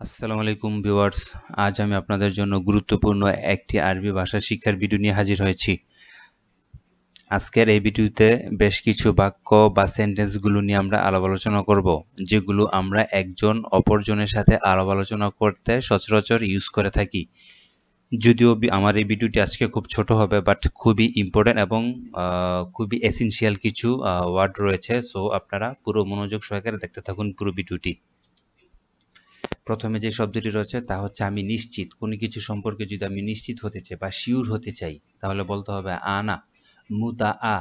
আসসালামু আলাইকুম ভিউয়ার্স, আজ আমি আপনাদের জন্য গুরুত্বপূর্ণ একটি আরবি ভাষা শিক্ষার ভিডিও নিয়ে হাজির হয়েছি। আজকের এই ভিডিওতে বেশ কিছু বাক্য বা সেন্টেন্সগুলো নিয়ে আমরা আলাপ আলোচনা করব, যেগুলো আমরা একজন অপরজনের সাথে আলাপ আলোচনা করতে সচরাচর ইউজ করে থাকি। যদিও আমার এই ভিডিওটি আজকে খুব ছোট হবে বাট খুবই ইম্পর্টেন্ট এবং খুবই এসেনশিয়াল কিছু ওয়ার্ড রয়েছে সো আপনারা পুরো মনোযোগ সহকারে দেখতে থাকুন পুরো ভিডিওটি। প্রথমে যে শব্দটি রয়েছে তা হচ্ছে আমি নিশ্চিত। কোনো কিছু সম্পর্কে যদি আমি নিশ্চিত হতে চাই বা শিওর হতে চাই, তাহলে বলতে হবে আনা মুতা আ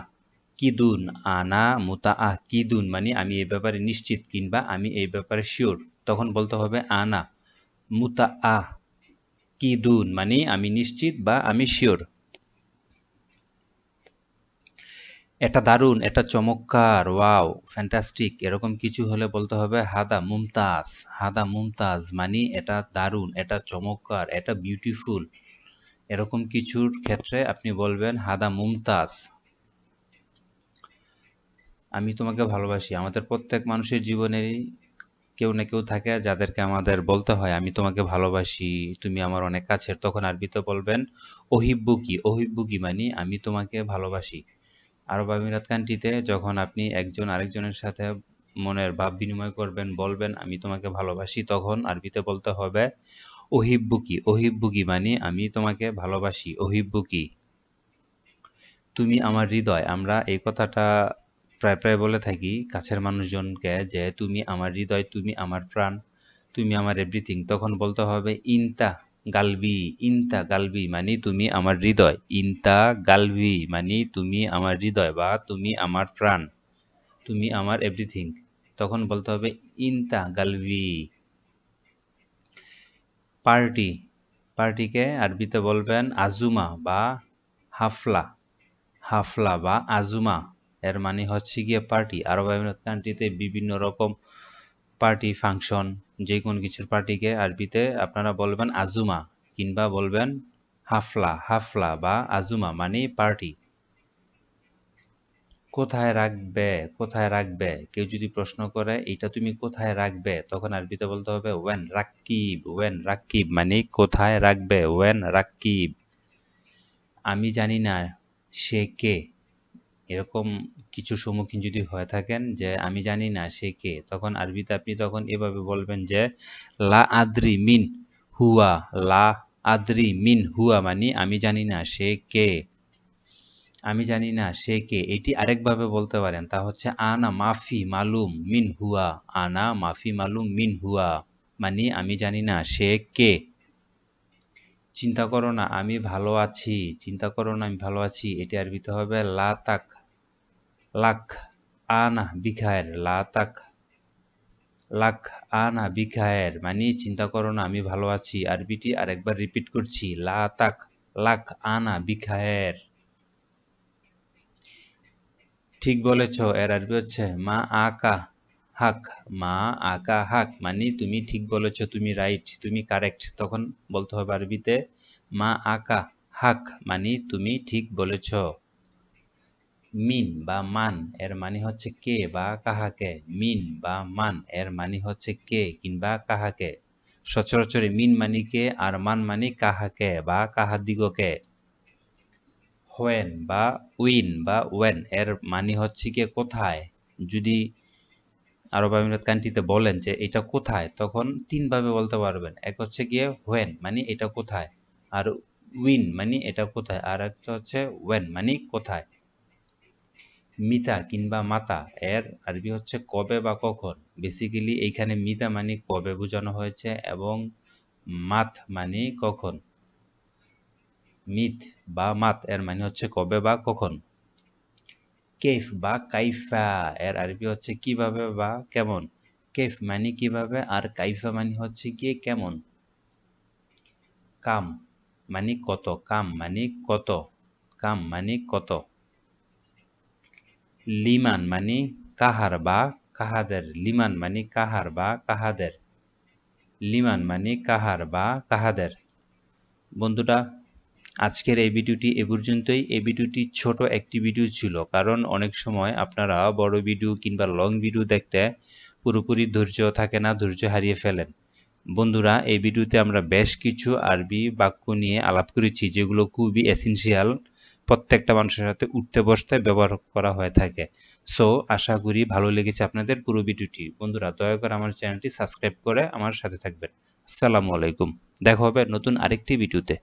কিদুন। আনা মুতা আ কিদুন মানে আমি এই ব্যাপারে নিশ্চিত কিংবা আমি এই ব্যাপারে শিওর তখন বলতে হবে আনা মুতা আ কিদুন মানে আমি নিশ্চিত বা আমি শিওর এটা দারুণ, এটা চমৎকার, ওয়াও, ফ্যান্টাস্টিক। এরকম কিছু হলে বলতে হবে হাদা মুমতাজ হাদা মুমতাজ মানে এটা দারুণ, এটা চমৎকার, এটা বিউটিফুল এরকম কিছুর ক্ষেত্রে আপনি বলবেন হাদা মুমতাজ। আমি তোমাকে ভালোবাসি, আমাদের প্রত্যেক মানুষের জীবনেরই কেউ না কেউ থাকে যাদেরকে আমাদের বলতে হয়, আমি তোমাকে ভালোবাসি, তুমি আমার অনেক কাছের। তখন আরবিতে বলবেন, ওহিব্বুকি। ওহিব্বুকি মানে আমি তোমাকে ভালোবাসি। আরব আমিরাত কান্ট্রিতে যখন আপনি একজন আরেকজনের সাথে মনের ভাব বিনিময় করবেন, বলবেন, আমি তোমাকে ভালোবাসি, তখন আরবিতে বলতে হবে, ওহিব্বুকি। ওহিব্বুকি মানে আমি তোমাকে ভালোবাসি। ওহিব্বুকি। তুমি আমার হৃদয়। আমরা এই কথাটা প্রায় প্রায় বলে থাকি কাছের মানুষজনকে যে, তুমি আমার হৃদয়, তুমি আমার প্রাণ, তুমি আমার এভরিথিং তখন বলতে হবে, ইনতা। গালবি, ইনতা গালবি মানে তুমি আমার হৃদয়, ইনতা গালবি মানে তুমি আমার হৃদয় বা তুমি আমার প্রাণ, তুমি আমার এভরিথিং তখন বলতে হবে ইনতা গালবি। পার্টি, পার্টিকে আরবিতে বলবেন আজুমা বা হাফলা হাফলা বা আজুমা। এর মানে হচ্ছে গিয়ে পার্টি। আরব আমিরাত কান্ট্রিতে বিভিন্ন রকম পার্টি ফাংশন যে কোনো কিছুর পার্টিকে আরবিতে আপনারা বলবেন আজুমা কিংবা বলবেন হাফলা হাফলা বা আজুমা মানে পার্টি কোথায় রাখবে কোথায় রাখবে? কেউ যদি প্রশ্ন করে এটা তুমি কোথায় রাখবে? তখন আরবিতে বলতে হবে ওয়েন রাকিব ওয়েন রাকিব মানে কোথায় রাখবে ওয়েন রাকিব আমি জানি না সে কে। এরকম কিছু সম্মুখীন যদি হয়ে থাকেন যে আমি জানি না সে কে, তখন আরবিতে আপনি তখন এভাবে বলবেন যে লা আদ্রি মিন হুয়া, লা আদ্রি মিন হুয়া মানে আমি জানি না সে কে। আমি জানি না সে কে। এটি আরেকভাবে বলতে পারেন, তা হচ্ছে আনা মাফি মালুম মিন হুয়া, আনা মাফি মালুম মিন হুয়া মানে আমি জানি না সে কে। চিন্তা করো না, আমি ভালো আছি, চিন্তা করো না, আমি ভালো আছি, এটি আরবিতে হবে লা তাক, লাক আনা বিখায়ের, লা তাক, লাক আনা বিখায়ের মানে চিন্তা করো না, আমি ভালো আছি, আরবিটি আরেকবার রিপিট করছি, লা তাক, লাক আনা বিখায়ের। ঠিক বলেছ, এর আরবি হচ্ছে মা আকা হাক, মা, আকা, হাক মানে তুমি ঠিক বলেছ, তুমি রাইট তুমি কারেক্ট তখন বলতে হবে আরবিতে, মা, আকা, হাক মানে তুমি ঠিক বলেছ। মিন বা মান, এর মানে হচ্ছে কে বা কাহাকে। মিন বা মান, এর মানে হচ্ছে কে কিংবা কাহাকে। সচরাচর মিন মানি কে আর মান মানি কাহাকে বা কাহাদিগকে। হোয়েন বা উইন বা ওয়েন, এর মানে হচ্ছে কে কোথায়? যদি আরব আমিরাত কান্ট্রিতে বলেন যে, এটা কোথায়? তখন তিনভাবে বলতে পারবেন। এক হচ্ছে গিয়ে হোয়েন মানে এটা কোথায়? আর উইন মানে এটা কোথায়? আর একটা হচ্ছে ওয়েন মানে কোথায়? মিতা কিংবা মাতা, এর আরবি হচ্ছে কবে বা কখন? বেসিক্যালি এইখানে মিতা মানে কবে বোঝানো হয়েছে এবং মাত মানে কখন? মিথ বা মাত, এর মানে হচ্ছে কবে বা কখন? কেফ বা কাইফা? এর আরবি হচ্ছে কীভাবে বা কেমন? কেফ মানে কীভাবে আর কাইফা মানে হচ্ছে কি কেমন? কাম মানে কত, কাম মানে কত, কাম মানে কত। লিমান মানে কাহার বা কাহাদের, লিমান মানে কাহার বা কাহাদের। লিমান মানে কাহার বা কাহাদের। বন্ধুরা আজকের এই ভিডিওটি এ পর্যন্তই। এই ভিডিওটি ছোট একটি ভিডিও ছিল, কারণ অনেক সময় আপনারা বড় ভিডিও কিংবা লং ভিডিও দেখতে পুরোপুরি ধৈর্য থাকে না, ধৈর্য হারিয়ে ফেলেন। বন্ধুরা, এই ভিডিওতে আমরা বেশ কিছু আরবি বাক্য নিয়ে আলাপ করেছি, যেগুলো খুবই এসেনশিয়াল প্রত্যেকটা মানুষের সাথে উঠতে বসতে ব্যবহার করা হয়ে থাকে। সো আশা করি ভালো লেগেছে আপনাদের পুরো ভিডিওটি। বন্ধুরা, দয়া করে আমার চ্যানেলটি সাবস্ক্রাইব করে আমার সাথে থাকবেন। আসসালামু আলাইকুম। দেখা হবে নতুন আরেকটি ভিডিওতে।